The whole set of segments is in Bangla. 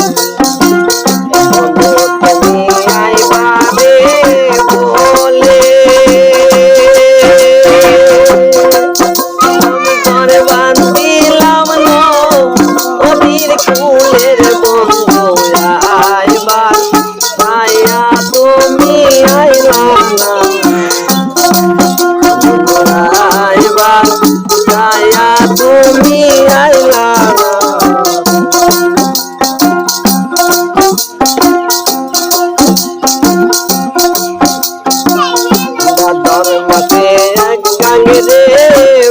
বন্ধু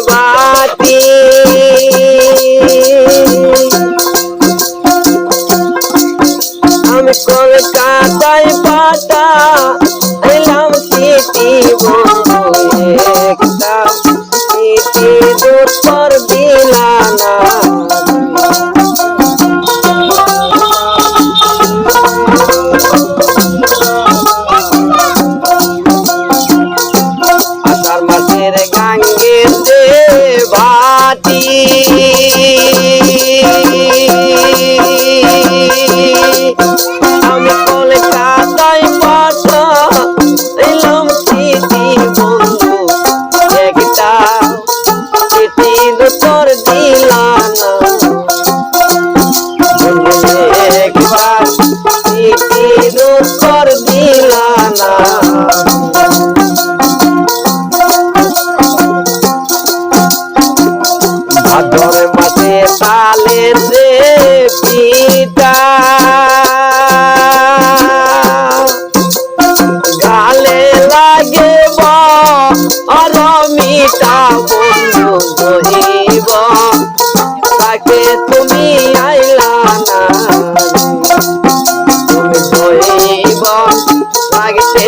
বাতি আমি কলকাতায় পাতা এলাম সিটি বন্ধু একটা সিটি দুটো বাড়িতে তুমি আইলা না। তুমি তো লাগতে